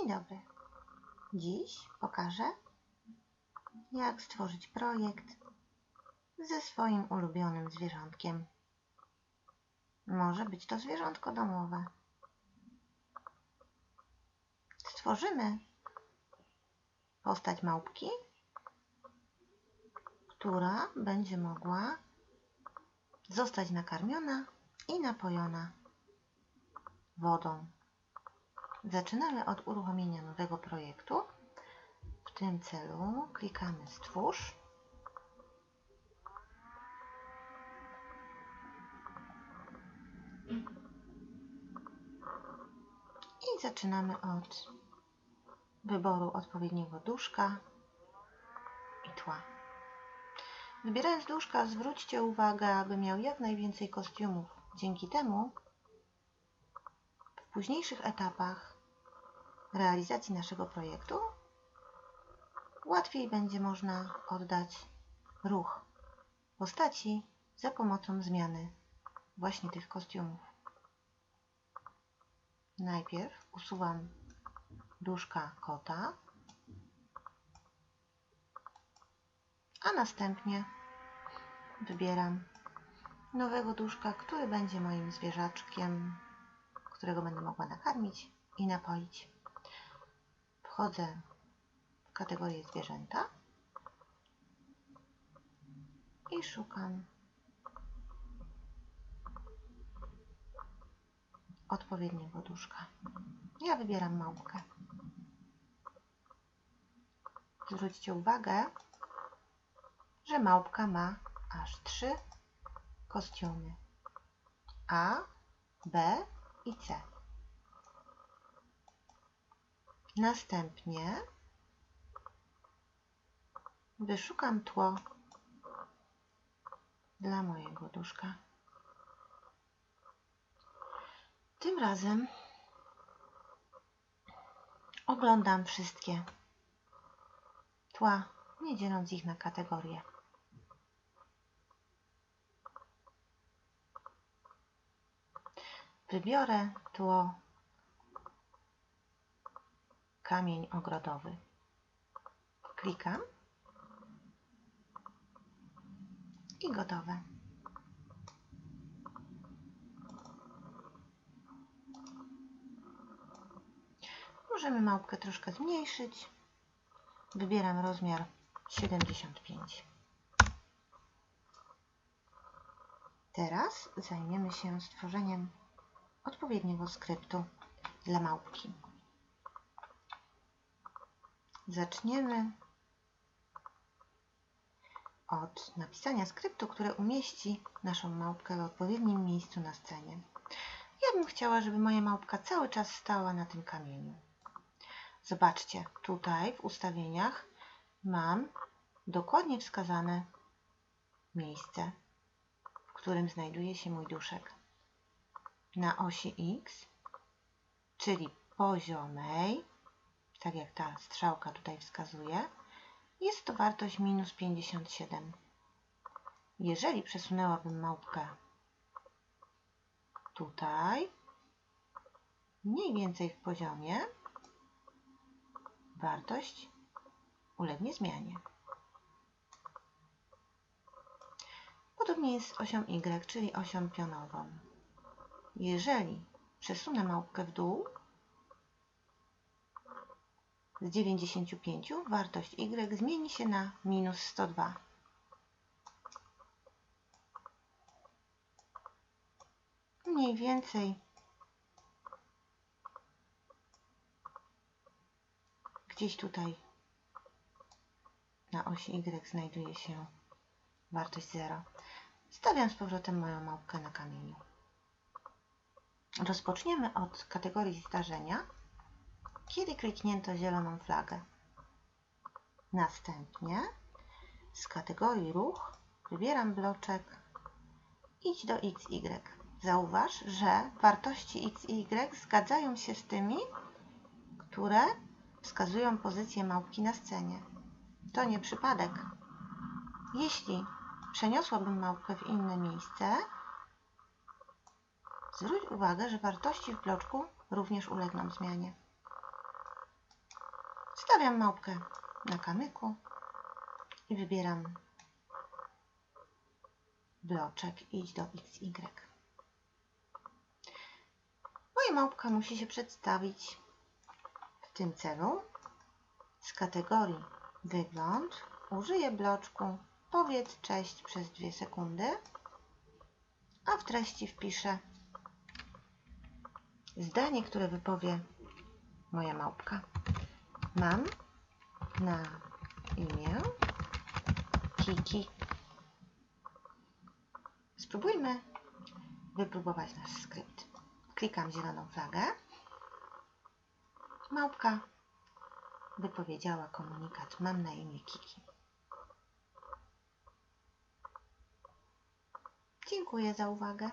Dzień dobry. Dziś pokażę, jak stworzyć projekt ze swoim ulubionym zwierzątkiem. Może być to zwierzątko domowe. Stworzymy postać małpki, która będzie mogła zostać nakarmiona i napojona wodą. Zaczynamy od uruchomienia nowego projektu. W tym celu klikamy Stwórz. I zaczynamy od wyboru odpowiedniego duszka i tła. Wybierając duszka zwróćcie uwagę, aby miał jak najwięcej kostiumów. Dzięki temu w późniejszych etapach realizacji naszego projektu łatwiej będzie można oddać ruch postaci za pomocą zmiany właśnie tych kostiumów. Najpierw usuwam duszka kota, a następnie wybieram nowego duszka, który będzie moim zwierzaczkiem, którego będę mogła nakarmić i napoić. Wchodzę w kategorię zwierzęta i szukam odpowiedniego duszka. Ja wybieram małpkę. Zwróćcie uwagę, że małpka ma aż trzy kostiumy A, B i C. Następnie wyszukam tło dla mojego duszka. Tym razem oglądam wszystkie tła, nie dzieląc ich na kategorie. Wybiorę tło kamień ogrodowy. Klikam i gotowe. Możemy małpkę troszkę zmniejszyć. Wybieram rozmiar 75. Teraz zajmiemy się stworzeniem odpowiedniego skryptu dla małpki. Zaczniemy od napisania skryptu, które umieści naszą małpkę w odpowiednim miejscu na scenie. Ja bym chciała, żeby moja małpka cały czas stała na tym kamieniu. Zobaczcie, tutaj w ustawieniach mam dokładnie wskazane miejsce, w którym znajduje się mój duszek. Na osi X, czyli poziomej, tak jak ta strzałka tutaj wskazuje, jest to wartość minus 57. Jeżeli przesunęłabym małpkę tutaj, mniej więcej w poziomie, wartość ulegnie zmianie. Podobnie jest z osią Y, czyli osią pionową. Jeżeli przesunę małpkę w dół, z 95 wartość y zmieni się na minus 102. Mniej więcej gdzieś tutaj na osi y znajduje się wartość 0. Stawiam z powrotem moją małpkę na kamieniu. Rozpoczniemy od kategorii zdarzenia kiedy kliknięto zieloną flagę. Następnie z kategorii ruch wybieram bloczek idź do XY. Zauważ, że wartości X Y zgadzają się z tymi, które wskazują pozycję małpki na scenie. To nie przypadek. Jeśli przeniosłabym małpkę w inne miejsce, zwróć uwagę, że wartości w bloczku również ulegną zmianie. Stawiam małpkę na kamyku i wybieram bloczek idź do XY. Moja małpka musi się przedstawić w tym celu. Z kategorii wygląd użyję bloczku powiedz cześć przez 2 sekundy, a w treści wpiszę zdanie, które wypowie moja małpka. Mam na imię Kiki. Spróbujmy wypróbować nasz skrypt. Klikam zieloną flagę. Małpka wypowiedziała komunikat Mam na imię Kiki. Dziękuję za uwagę.